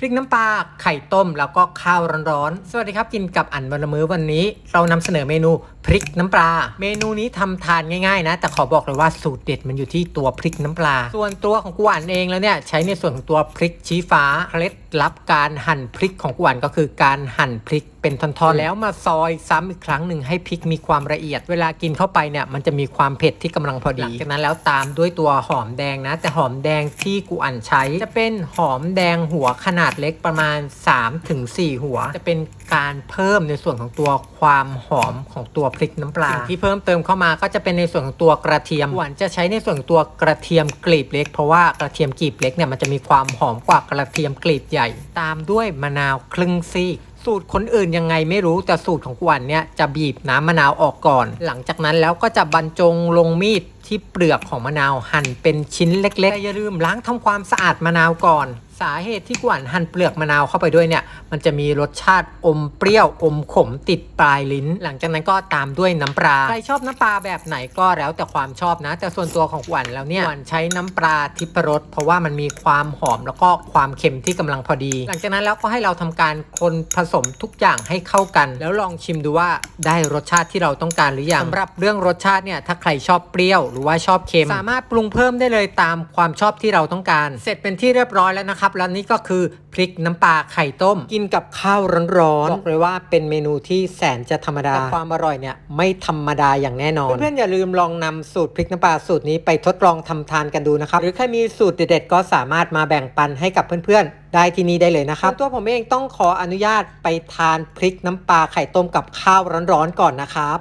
พริกน้ำปลาไข่ต้มแล้วก็ข้าวร้อนๆ สวัสดีครับกินกับอันวันละมื้อวันนี้ เรานำเสนอเมนูพริกน้ำปลา เมนูนี้ทำทานง่ายๆนะ แต่ขอบอกเลยว่าสูตรเด็ดมันอยู่ที่ตัวพริกน้ำปลา ส่วนตัวของกูอันเองแล้วเนี่ยใช้ในส่วนของตัวพริกชี้ฟ้าเคล็ดลับการหั่นพริกของกูอันก็คือการหั่นพริกเป็นท่อนๆแล้วมาซอยซ้ำอีกครั้งหนึ่งให้พริกมีความละเอียด เวลากินเข้าไปเนี่ยมันจะมีความเผ็ดที่กำลังพอดีจากนั้นแล้วตามด้วยตัวหอมแดงนะ แต่หอมแดงที่กูอันใช้จะเป็นหอมแดงหัวขนาดเล็กประมาณ 3-4 หัว จะเป็นการเพิ่มในส่วนของตัวความหอมของตัวพริกน้ำปลาสิ่งที่เพิ่มเติมเข้ามาก็จะเป็นในส่วนของตัวกระเทียมหวานจะใช้ในส่วนของตัวกระเทียมกลีบเล็ก เพราะว่ากระเทียมกลีบเล็กเนี่ยมันจะมีความหอมกว่ากระเทียมกลีบใหญ่ ตามด้วยมะนาวครึ่งซีก สูตรคนอื่นยังไงไม่รู้แต่สูตรของกวนเนี่ยจะบีบน้ำมะนาวออกก่อน หลังจากนั้นแล้วก็จะบรรจงลงมีด ที่เปลือกของมะนาวหั่นเป็นชิ้นเล็กๆอย่าลืมล้างทำความสะอาดมะนาวก่อน สาเหตุที่กวนหั่นเปลือกมะนาวเข้าไปด้วยเนี่ย มันจะมีรสชาติอมเปรี้ยวอมขมติดปลายลิ้น หลังจากนั้นก็ตามด้วยน้ำปลาใครชอบน้ำปลาแบบไหนก็แล้วแต่ความชอบนะ แต่ส่วนตัวของกวนแล้วเนี่ยกวนใช้น้ำปลาทิพรสเพราะว่ามันมีความหอมแล้วก็ความเค็มที่กำลังพอดี หลังจากนั้นแล้วก็ให้เราทำการคนผสมทุกอย่างให้เข้ากัน แล้วลองชิมดูว่าได้รสชาติที่เราต้องการหรือยังสำหรับเรื่องรสชาติเนี่ยถ้าใครชอบเปรี้ยวรือว่าชอบเค็ม สามารถปรุงเพิ่มได้เลยตามความชอบที่เราต้องการ เสร็จเป็นที่เรียบร้อยแล้วนะครับแล้วนี่ก็คือพริกน้ำปลาไข่ต้ม กินกับข้าวร้อนๆบอกเลยว่าเป็นเมนูที่แสนจะธรรมดาแต่ความอร่อยเนี่ยไม่ธรรมดาอย่างแน่นอนเพื่อนๆอย่าลืมลองนำสูตรพริกน้ำปลาสูตรนี้ไปทดลองทำทานกันดูนะครับหรือใครมีสูตรเด็ดๆก็สามารถมาแบ่งปันให้กับเพื่อนๆได้ที่นี่ได้เลยนะครับ ตัวผมเองต้องขออนุญาตไปทานพริกน้ำปลาไข่ต้มกับข้าวร้อนๆก่อนนะครับ